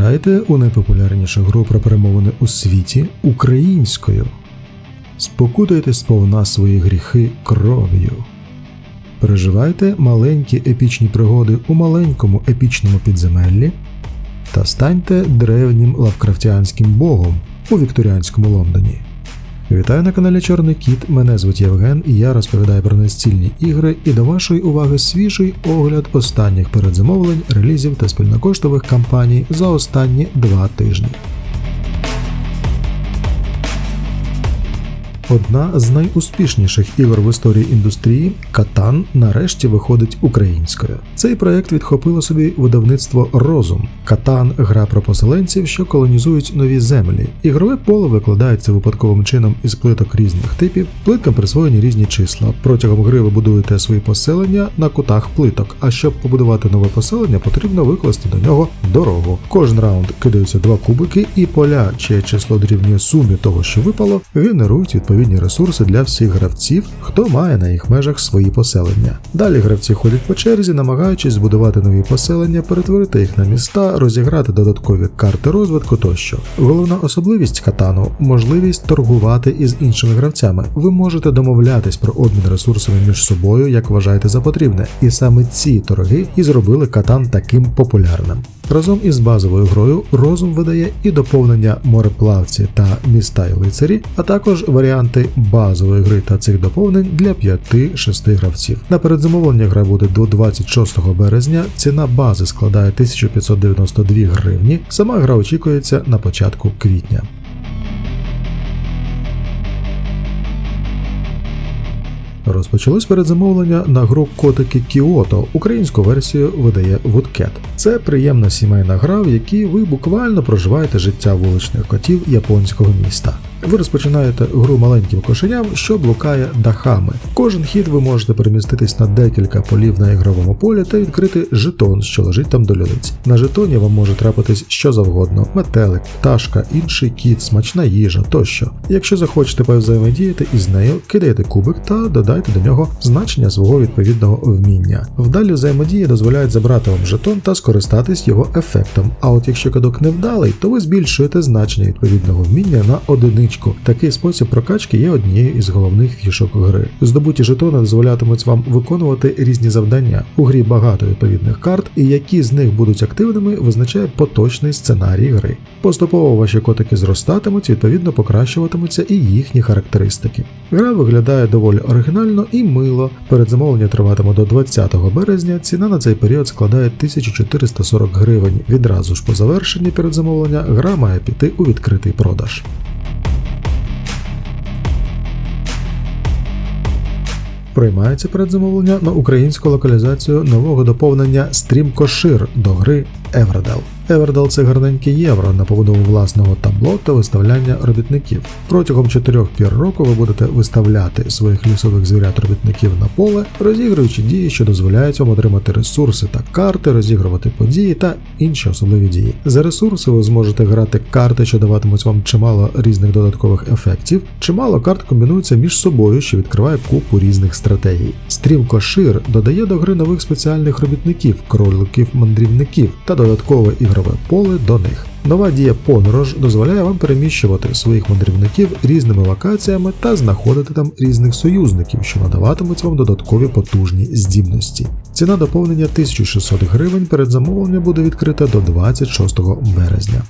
Граєте у найпопулярнішу гру про перемовини у світі українською. Спокутайте сповна свої гріхи кров'ю. Переживайте маленькі епічні пригоди у маленькому епічному підземеллі та станьте древнім лавкрафтіанським богом у вікторіанському Лондоні. Вітаю на каналі Чорний Кіт. Мене звуть Євген, і я розповідаю про настільні ігри і до вашої уваги свіжий огляд останніх передзамовлень, релізів та спільнокоштових кампаній за останні два тижні. Одна з найуспішніших ігор в історії індустрії Катан нарешті виходить українською. Цей проект відхопило собі видавництво Розум. Катан гра про поселенців, що колонізують нові землі. Ігрове поле викладається випадковим чином із плиток різних типів. Плиткам присвоєні різні числа. Протягом гри ви будуєте свої поселення на кутах плиток. А щоб побудувати нове поселення, потрібно викласти до нього дорогу. Кожен раунд кидаються два кубики, і поля, чиє число дорівнює сумі того, що випало, генерують відповідні ресурси для всіх гравців, хто має на їх межах свої поселення. Далі гравці ходять по черзі, намагаючись збудувати нові поселення, перетворити їх на міста, розіграти додаткові карти розвитку тощо. Головна особливість катану можливість торгувати із іншими гравцями. Ви можете домовлятись про обмін ресурсами між собою, як вважаєте за потрібне, і саме ці торги і зробили катан таким популярним. Разом із базовою грою розум видає і доповнення мореплавці та міста й лицарі, а також варіанти базової гри та цих доповнень для 5-6 гравців. На передзамовлення гра буде до 26 березня. Ціна бази складає 1592 гривні. Сама гра очікується на початку квітня. Розпочалось передзамовлення на гру Котики Кіото. Українську версію видає Woodcat. Це приємна сімейна гра, в якій ви буквально проживаєте життя вуличних котів японського міста. Ви розпочинаєте гру маленьким кошеням, що блукає дахами. Кожен хід ви можете переміститись на декілька полів на ігровому полі та відкрити жетон, що лежить там до лілиць. На жетоні вам може трапитись що завгодно: метелик, пташка, інший кіт, смачна їжа тощо. Якщо захочете повзаємодіяти із нею, кидаєте кубик та додайте до нього значення свого відповідного вміння. Вдалі взаємодії дозволяють забрати вам жетон та скористатись його ефектом. А от якщо кидок невдалий, то ви збільшуєте значення відповідного вміння на одиницю. Такий спосіб прокачки є однією із головних фішок гри. Здобуті жетони дозволятимуть вам виконувати різні завдання. У грі багато відповідних карт, і які з них будуть активними, визначає поточний сценарій гри. Поступово ваші котики зростатимуть, відповідно покращуватимуться і їхні характеристики. Гра виглядає доволі оригінально і мило. Передзамовлення триватиме до 20 березня. Ціна на цей період складає 1440 гривень. Відразу ж по завершенні передзамовлення гра має піти у відкритий продаж. Приймається передзамовлення на українську локалізацію нового доповнення Стрімкошир до гри Everdell. Everdell – це гарненьке євро на побудову власного табло та виставляння робітників. Протягом 4 пір року ви будете виставляти своїх лісових звірят робітників на поле, розігруючи дії, що дозволяють вам отримати ресурси та карти, розігрувати події та інші особливі дії. За ресурси ви зможете грати карти, що даватимуть вам чимало різних додаткових ефектів. Чимало карт комбінуються між собою, що відкриває купу різних стратегій. Стрімкошир додає до гри нових спеціальних робітників, кроликів-мандрівників та додаткове ігрове поле до них. Нова дія подорож дозволяє вам переміщувати своїх мандрівників різними локаціями та знаходити там різних союзників, що надаватимуть вам додаткові потужні здібності. Ціна доповнення 1600 гривень перед замовленням буде відкрита до 26 березня.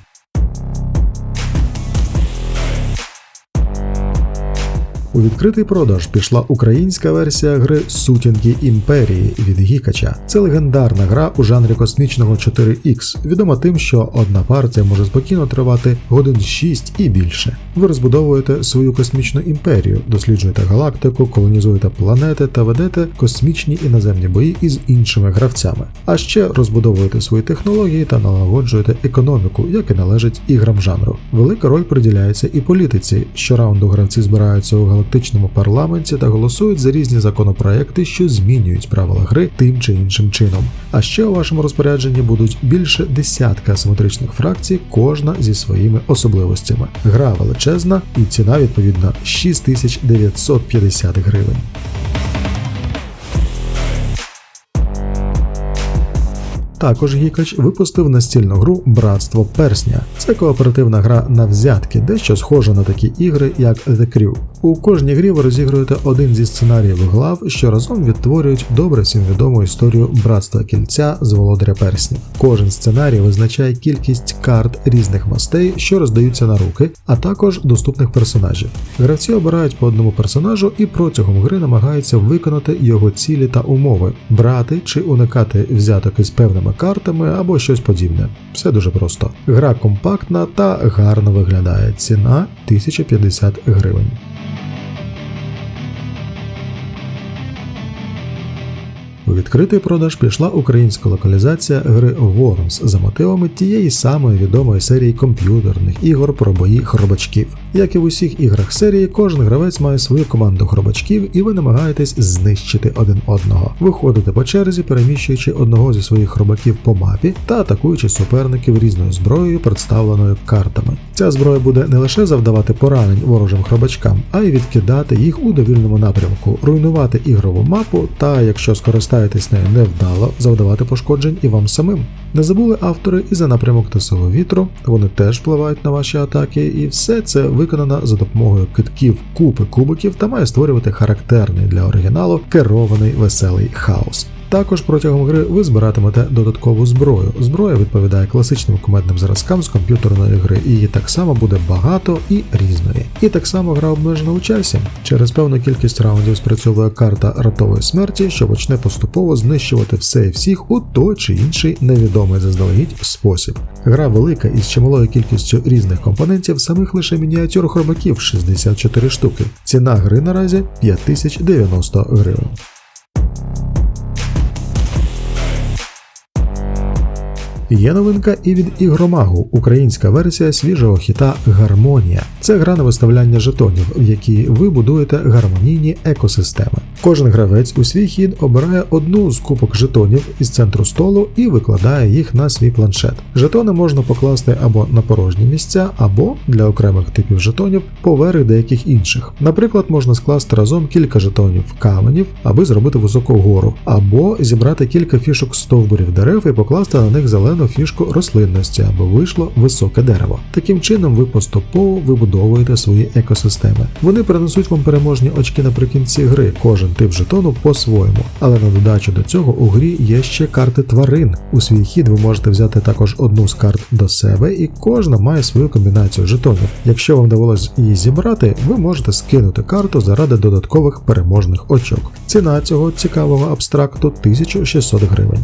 У відкритий продаж пішла українська версія гри Сутінки імперії від Гікача. Це легендарна гра у жанрі космічного 4X, відома тим, що одна партія може спокійно тривати годин 6 і більше. Ви розбудовуєте свою космічну імперію, досліджуєте галактику, колонізуєте планети та ведете космічні і наземні бої із іншими гравцями. А ще розбудовуєте свої технології та налагоджуєте економіку, як і належить іграм жанру. Велика роль приділяється і політиці. Щораунду гравці збираються у галактичному парламенті та голосують за різні законопроекти, що змінюють правила гри тим чи іншим чином. А ще у вашому розпорядженні будуть більше десятка асиметричних фракцій, кожна зі своїми особливостями. Гра величезна і ціна відповідно 6950 гривень. Також Гікач випустив настільну гру Братство Персня. Це кооперативна гра на взятки, дещо схожа на такі ігри, як The Crew. У кожній грі ви розігруєте один зі сценаріїв глав, що разом відтворюють добре всім відому історію братства кільця з володаря перснів. Кожен сценарій визначає кількість карт різних мастей, що роздаються на руки, а також доступних персонажів. Гравці обирають по одному персонажу і протягом гри намагаються виконати його цілі та умови, брати чи уникати взяток із певними картами або щось подібне. Все дуже просто. Гра компактна та гарно виглядає. Ціна 1050 гривень. У відкритий продаж пішла українська локалізація гри Worms за мотивами тієї самої відомої серії комп'ютерних ігор про бої хробачків. Як і в усіх іграх серії, кожен гравець має свою команду хробачків, і ви намагаєтесь знищити один одного. Виходите по черзі, переміщуючи одного зі своїх хробаків по мапі та атакуючи суперників різною зброєю, представленою картами. Ця зброя буде не лише завдавати поранень ворожим хробачкам, а й відкидати їх у довільному напрямку, руйнувати ігрову мапу та, якщо скористаєтесь нею невдало, завдавати пошкоджень і вам самим. Не забули автори і за напрямок та вітру, вони теж впливають на ваші атаки, і все це виконано за допомогою китків купи кубиків та має створювати характерний для оригіналу керований веселий хаос. Також протягом гри ви збиратимете додаткову зброю. Зброя відповідає класичним кумедним зразкам з комп'ютерної гри, і її так само буде багато і різної. І так само гра обмежена у часі. Через певну кількість раундів спрацьовує карта ратової смерті, що почне поступово знищувати все і всіх у той чи інший невідомий заздалегідь спосіб. Гра велика із чималою кількістю різних компонентів, самих лише мініатюр хробаків 64 штуки. Ціна гри наразі 5090 гривень. Є новинка і від ігромагу, українська версія свіжого хіта Гармонія. Це гра на виставляння жетонів, в якій ви будуєте гармонійні екосистеми. Кожен гравець у свій хід обирає одну з купок жетонів із центру столу і викладає їх на свій планшет. Жетони можна покласти або на порожні місця, або для окремих типів жетонів поверх деяких інших. Наприклад, можна скласти разом кілька жетонів каменів, аби зробити високу гору, або зібрати кілька фішок стовбурів дерев і покласти на них зелену фішку рослинності, аби вийшло високе дерево. Таким чином ви поступово вибудовуєте свої екосистеми. Вони принесуть вам переможні очки наприкінці гри. Кожен тип жетону по-своєму. Але на додачу до цього у грі є ще карти тварин. У свій хід ви можете взяти також одну з карт до себе, і кожна має свою комбінацію жетонів. Якщо вам довелось її зібрати, ви можете скинути карту заради додаткових переможних очок. Ціна цього цікавого абстракту 1600 гривень.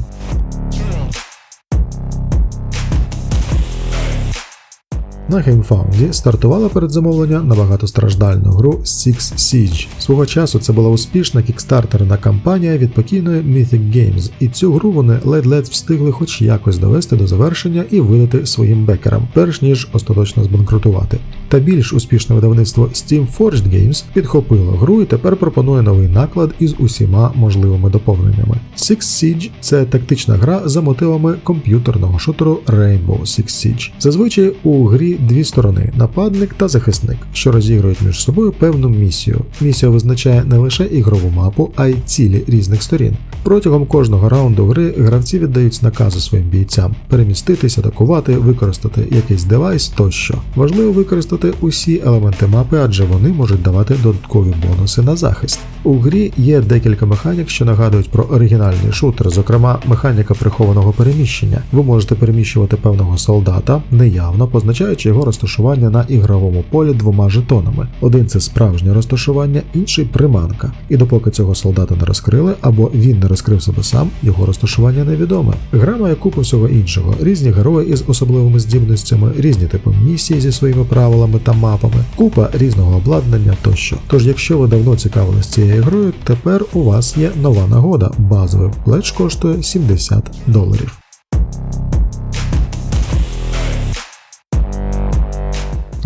На GameFound стартувала передзамовлення на багатостраждальну гру Six Siege. Свого часу це була успішна кікстартерна кампанія від покійної Mythic Games, і цю гру вони ледь-ледь встигли хоч якось довести до завершення і видати своїм бекерам, перш ніж остаточно збанкрутувати. Та більш успішне видавництво Steam Forged Games підхопило гру і тепер пропонує новий наклад із усіма можливими доповненнями. Six Siege це тактична гра за мотивами комп'ютерного шутеру Rainbow Six Siege. Зазвичай у грі дві сторони нападник та захисник, що розігрують між собою певну місію. Місія визначає не лише ігрову мапу, а й цілі різних сторін. Протягом кожного раунду гри гравці віддають накази своїм бійцям переміститись, атакувати, використати якийсь девайс тощо. Важливо використати усі елементи мапи, адже вони можуть давати додаткові бонуси на захист. У грі є декілька механік, що нагадують про оригінальний шутер, зокрема механіка прихованого переміщення. Ви можете переміщувати певного солдата неявно, позначаючи його розташування на ігровому полі двома жетонами. Один це справжнє розташування, інший приманка. І допоки цього солдата не розкрили або він не розкрив себе сам, його розташування невідоме. Гра має купу всього іншого, різні герої із особливими здібностями, різні типи місій зі своїми правилами та мапами, купа різного обладнання тощо. Тож, якщо ви давно цікавились цією грою, тепер у вас є нова нагода. Базовий плеч коштує 70 доларів.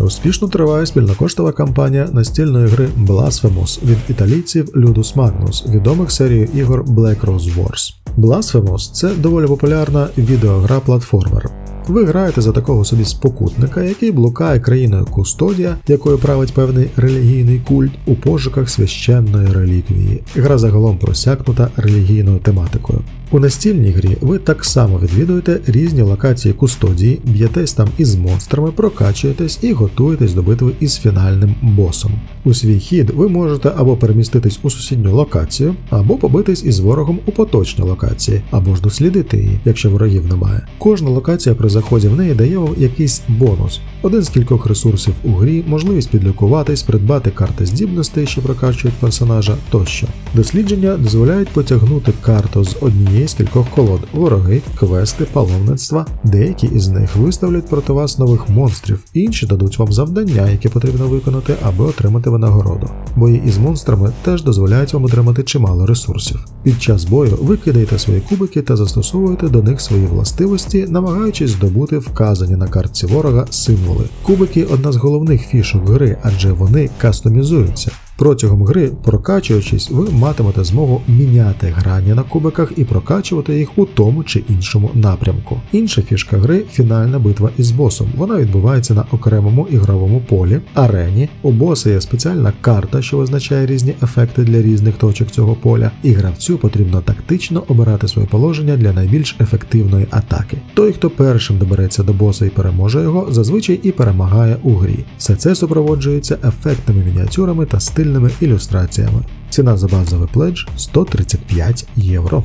Успішно триває спільнокоштова кампанія настільної гри Blasphemous від італійців Ludus Magnus, відомих серією ігор Black Rose Wars. Blasphemous – це доволі популярна відеогра платформер. Ви граєте за такого собі спокутника, який блукає країною Кустодія, якою править певний релігійний культ у пошуках священної реліквії. Гра загалом просякнута релігійною тематикою. У настільній грі ви так само відвідуєте різні локації кустодії, б'єтесь там із монстрами, прокачуєтесь і готуєтесь до битви із фінальним босом. У свій хід ви можете або переміститись у сусідню локацію, або побитись із ворогом у поточній локації, або ж дослідити її, якщо ворогів немає. Кожна локація при заході в неї дає якийсь бонус. Один з кількох ресурсів у грі, можливість підлікуватись, придбати карти здібностей, що прокачують персонажа тощо. Дослідження дозволяють потягнути карту з однієї з кількох колод вороги, квести, паломництва. Деякі із них виставлять проти вас нових монстрів, інші дадуть вам завдання, які потрібно виконати, аби отримати винагороду. Бої із монстрами теж дозволяють вам отримати чимало ресурсів. Під час бою ви кидаєте свої кубики та застосовуєте до них свої властивості, намагаючись здобути вказані на картці ворога символи. Кубики одна з головних фішок гри, адже вони кастомізуються. Протягом гри, прокачуючись, ви матимете змогу міняти грані на кубиках і прокачувати їх у тому чи іншому напрямку. Інша фішка гри фінальна битва із босом. Вона відбувається на окремому ігровому полі, арені. У боса є спеціальна карта, що визначає різні ефекти для різних точок цього поля, і гравцю потрібно тактично обирати своє положення для найбільш ефективної атаки. Той, хто першим добереться до боса і переможе його, зазвичай і перемагає у грі. Все це супроводжується ефектними мініатюрами та стильними ілюстраціями. Ціна за базовий пледж 135 євро.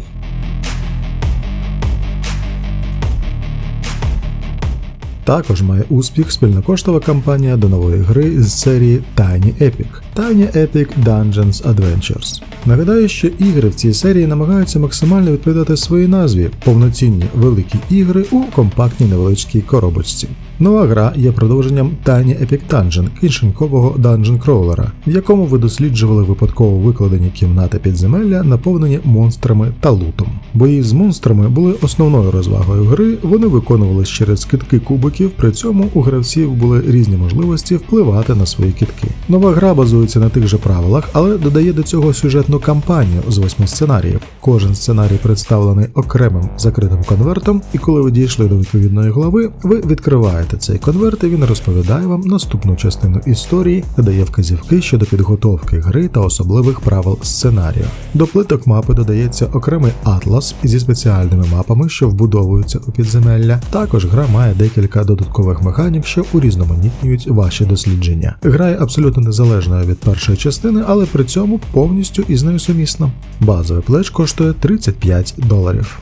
Також має успіх спільнокоштова кампанія до нової гри з серії Tiny Epic Tiny Epic Dungeons Adventures. Нагадаю, що ігри в цій серії намагаються максимально відповідати своїй назві повноцінні великі ігри у компактній невеличкій коробочці. Нова гра є продовженням Tiny Epic Dungeon кишенькового данжен кроулера, в якому ви досліджували випадково викладені кімнати підземелля, наповнені монстрами та лутом. Бої з монстрами були основною розвагою гри, вони виконувались через китки кубиків, при цьому у гравців були різні можливості впливати на свої китки. Нова гра базується на тих же правилах, але додає до цього сюжетну кампанію з восьми сценаріїв. Кожен сценарій представлений окремим закритим конвертом, і коли ви дійшли до відповідної глави, ви відкриваєте цей конверт і він розповідає вам наступну частину історії дає вказівки щодо підготовки гри та особливих правил сценарію. До плиток мапи додається окремий атлас зі спеціальними мапами, що вбудовуються у підземелля. Також гра має декілька додаткових механік, що урізноманітнюють ваші дослідження. Гра є абсолютно незалежною від першої частини, але при цьому повністю із нею сумісна. Базовий плеч коштує 35 доларів.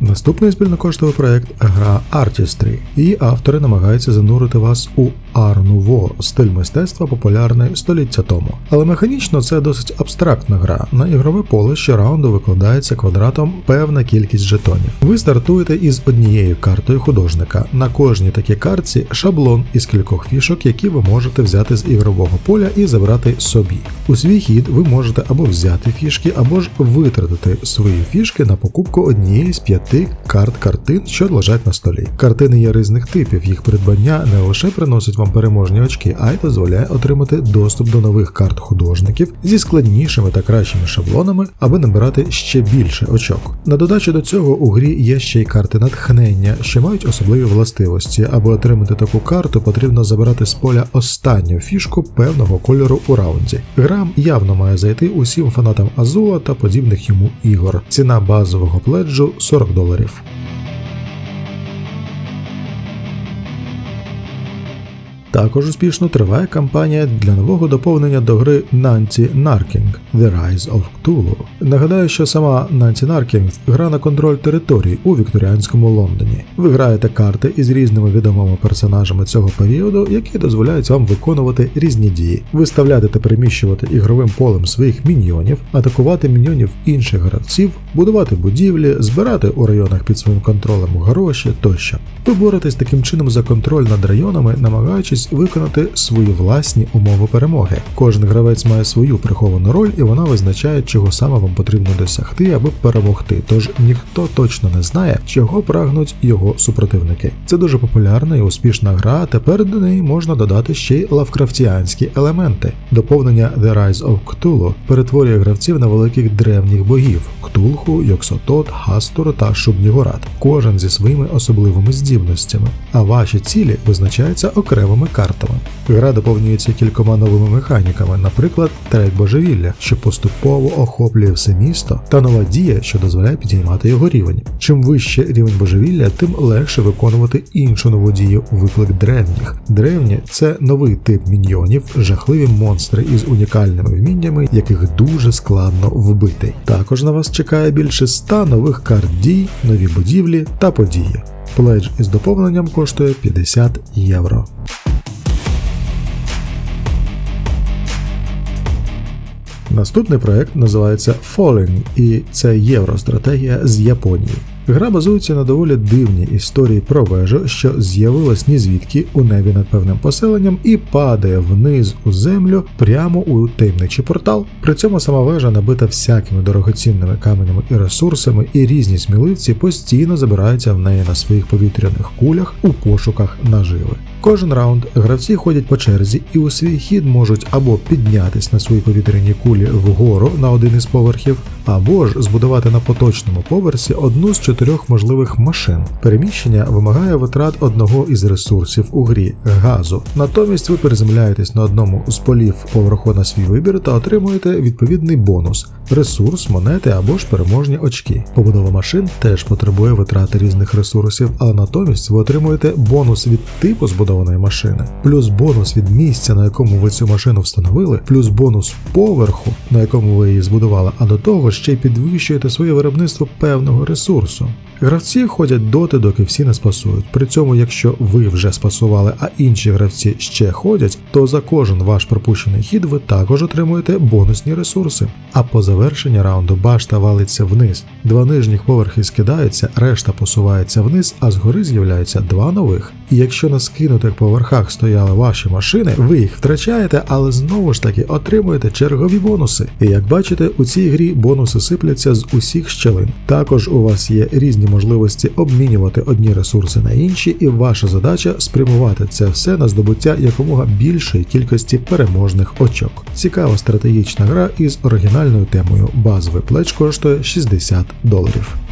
Наступний спільнокоштовий проект гра Artistry. Її автори намагаються занурити вас у Ар-Нуво, стиль мистецтва популярний століття тому. Але механічно це досить абстрактна гра. На ігрове поле щораунду викладається квадратом певна кількість жетонів. Ви стартуєте із однією картою художника. На кожній такій картці шаблон із кількох фішок, які ви можете взяти з ігрового поля і забрати собі. У свій хід ви можете або взяти фішки, або ж витратити свої фішки на покупку однієї з п'яти карт картин, що лежать на столі. Картини є різних типів, їх придбання не лише приносить вам переможні очки, а й дозволяє отримати доступ до нових карт художників зі складнішими та кращими шаблонами, аби набирати ще більше очок. На додачу до цього у грі є ще й карти натхнення, що мають особливі властивості. Аби отримати таку карту, потрібно забирати з поля останню фішку певного кольору у раунді. Гра явно має зайти усім фанатам Азула та подібних йому ігор. Ціна базового пледжу 40 доларів. Також успішно триває кампанія для нового доповнення до гри Nancy Narking The Rise of Cthulhu. Нагадаю, що сама Nancy Narking гра на контроль територій у вікторіанському Лондоні. Ви граєте карти із різними відомими персонажами цього періоду, які дозволяють вам виконувати різні дії, виставляти та переміщувати ігровим полем своїх міньйонів, атакувати міньйонів інших гравців, будувати будівлі, збирати у районах під своїм контролем гроші тощо. Ви боретесь таким чином за контроль над районами, намагаючись можливість виконати свої власні умови перемоги. Кожен гравець має свою приховану роль, і вона визначає, чого саме вам потрібно досягти, аби перемогти. Тож ніхто точно не знає, чого прагнуть його супротивники. Це дуже популярна і успішна гра. а Тепер до неї можна додати ще й лавкрафтіанські елементи. Доповнення The Rise of Cthulhu перетворює гравців на великих древніх богів Ктулху, Йоксотот, Хастур та Шубнігорат, кожен зі своїми особливими здібностями, а ваші цілі визначаються окремими картами. Гра доповнюється кількома новими механіками, наприклад, трек божевілля, що поступово охоплює все місто, та нова дія, що дозволяє підіймати його рівень. Чим вище рівень божевілля, тим легше виконувати іншу нову дію виклик древніх. Древні це новий тип міньйонів, жахливі монстри із унікальними вміннями, яких дуже складно вбити. Також на вас чекає більше 100 нових карт дій, нові будівлі та події. Пледж із доповненням коштує 50 євро. Наступний проект називається Falling, і це євростратегія з Японії. Гра базується на доволі дивній історії про вежу, що з'явилась ні звідки у небі над певним поселенням і падає вниз у землю прямо у таємничий портал. При цьому сама вежа набита всякими дорогоцінними каменями і ресурсами, і різні сміливці постійно забираються в неї на своїх повітряних кулях у пошуках наживи. Кожен раунд гравці ходять по черзі і у свій хід можуть або піднятись на свої повітряні кулі вгору на один із поверхів, або ж збудувати на поточному поверсі одну з чотирьох можливих машин. Переміщення вимагає витрат одного із ресурсів у грі газу. Натомість ви переземляєтесь на одному з полів поверху на свій вибір та отримуєте відповідний бонус ресурс, монети або ж переможні очки. Побудова машин теж потребує витрати різних ресурсів, але натомість ви отримуєте бонус від типу збудованої машини, плюс бонус від місця, на якому ви цю машину встановили, плюс бонус поверху, на якому ви її збудували, а до того ще й підвищуєте своє виробництво певного ресурсу. Гравці ходять доти, доки всі не спасують. При цьому, якщо ви вже спасували, а інші гравці ще ходять, то за кожен ваш пропущений хід ви також отримуєте бонусні ресурси. А по завершенні раунду башта валиться вниз. Два нижніх поверхи скидаються, решта посувається вниз, а згори з'являються два нових. І якщо на скинутих поверхах стояли ваші машини, ви їх втрачаєте, але знову ж таки отримуєте чергові бонуси. І як бачите, у цій грі бонуси сипляться з усіх щелин. Також у вас є різні можливості обмінювати одні ресурси на інші, і ваша задача спрямувати це все на здобуття якомога більшої кількості переможних очок. Цікава стратегічна гра із оригінальною темою. Базовий плеч коштує 60 доларів.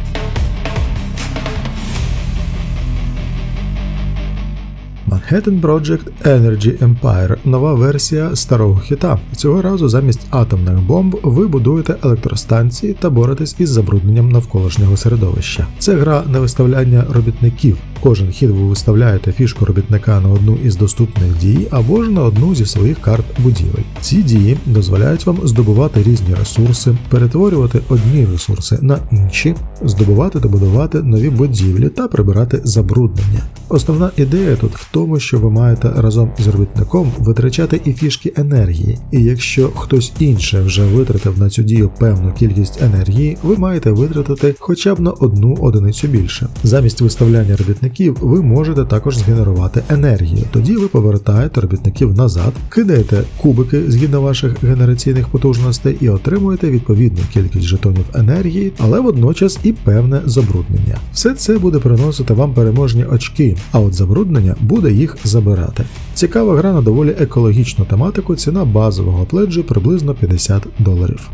Manhattan Project Energy Empire нова версія старого хіта. Цього разу замість атомних бомб ви будуєте електростанції та боретесь із забрудненням навколишнього середовища. Це гра на виставляння робітників. Кожен хід ви виставляєте фішку робітника на одну із доступних дій або ж на одну зі своїх карт будівель. Ці дії дозволяють вам здобувати різні ресурси, перетворювати одні ресурси на інші, здобувати та будувати нові будівлі та прибирати забруднення. Основна ідея тут в тому, що ви маєте разом із робітником витрачати і фішки енергії, і якщо хтось інше вже витратив на цю дію певну кількість енергії, ви маєте витратити хоча б на одну одиницю більше. Замість виставляння робітників ви можете також згенерувати енергію. Тоді ви повертаєте робітників назад, кидаєте кубики згідно ваших генераційних потужностей і отримуєте відповідну кількість жетонів енергії, але водночас і певне забруднення. Все це буде приносити вам переможні очки, а от забруднення буде їх забирати. Цікава гра на доволі екологічну тематику, ціна базового пледжу приблизно 50 доларів.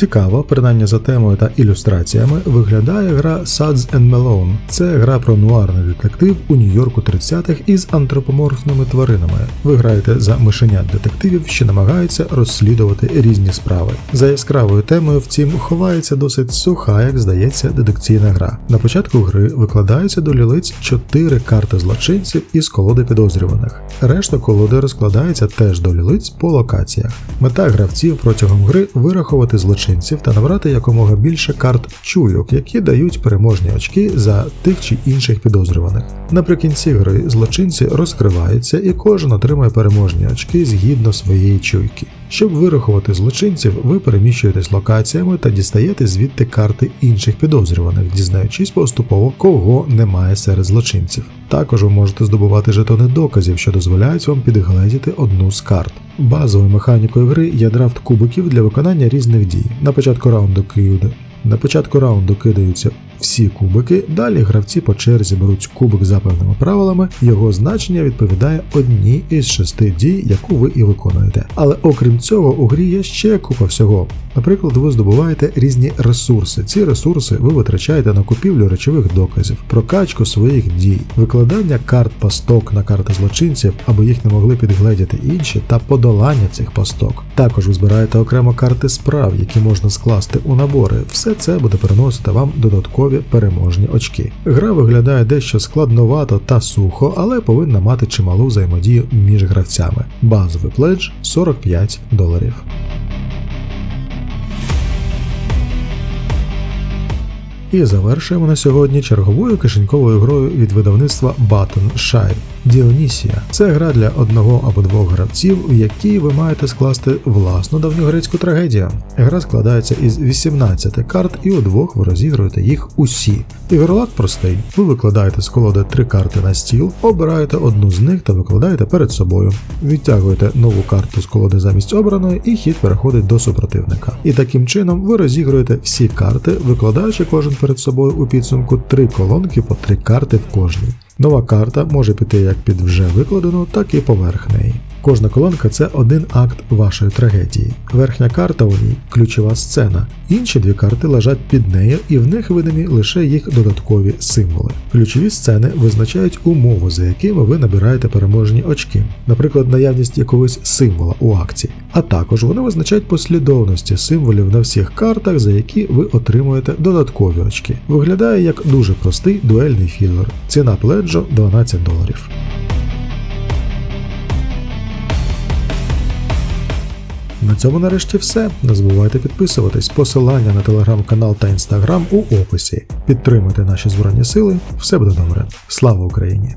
Цікаво, принаймні за темою та ілюстраціями, виглядає гра Suds and Malone. Це гра про нуарний детектив у Нью-Йорку 30-х із антропоморфними тваринами. Ви граєте за мишенят детективів, що намагаються розслідувати різні справи. За яскравою темою, втім, ховається досить суха, як здається, детекційна гра. На початку гри викладаються до лілиць чотири карти злочинців із колоди підозрюваних. Решта колоди розкладається теж до лілиць по локаціях. Мета гравців протягом гри вирахувати злочинців та набрати якомога більше карт чуйок, які дають переможні очки за тих чи інших підозрюваних. Наприкінці гри злочинці розкриваються і кожен отримує переможні очки згідно своєї чуйки. Щоб вирахувати злочинців, ви переміщуєтесь локаціями та дістаєте звідти карти інших підозрюваних, дізнаючись поступово, кого немає серед злочинців. Також ви можете здобувати жетони доказів, що дозволяють вам підгледіти одну з карт. Базовою механікою гри є драфт кубиків для виконання різних дій. На початку раунду кидають на початку раунду кидаються всі кубики, далі гравці по черзі беруть кубик за певними правилами, його значення відповідає одній із шести дій, яку ви і виконуєте. Але окрім цього, у грі є ще купа всього. Наприклад, ви здобуваєте різні ресурси. Ці ресурси ви витрачаєте на купівлю речових доказів, прокачку своїх дій, викладання карт пасток на карти злочинців, аби їх не могли підгледіти інші, та подолання цих пасток. Також ви збираєте окремо карти справ, які можна скласти у набори. Все це буде приносити вам додаткові переможні очки. Гра виглядає дещо складновато та сухо, але повинна мати чималу взаємодію між гравцями. Базовий пледж 45 доларів. І завершуємо на сьогодні черговою кишеньковою грою від видавництва Button Shy. Діонісія це гра для одного або двох гравців, в якій ви маєте скласти власну давньогрецьку трагедію. Гра складається із 18 карт, і удвох ви розігруєте їх усі. Ігролад простий. Ви викладаєте з колоди три карти на стіл, обираєте одну з них та викладаєте перед собою. Відтягуєте нову карту з колоди замість обраної, і хід переходить до супротивника. І таким чином ви розігруєте всі карти, викладаючи кожен перед собою у підсумку три колонки по три карти в кожній. Нова карта може піти як під вже викладену, так і поверх неї. Кожна колонка це один акт вашої трагедії. Верхня карта у ній ключова сцена. Інші дві карти лежать під нею, і в них видимі лише їх додаткові символи. Ключові сцени визначають умови, за якими ви набираєте переможні очки, наприклад, наявність якогось символа у акції. А також вони визначають послідовності символів на всіх картах, за які ви отримуєте додаткові очки. Виглядає як дуже простий дуельний філер. Ціна пледжу 12 доларів. На цьому нарешті все. Не забувайте підписуватись. Посилання на телеграм-канал та інстаграм у описі. Підтримуйте наші збройні сили. Все буде добре. Слава Україні!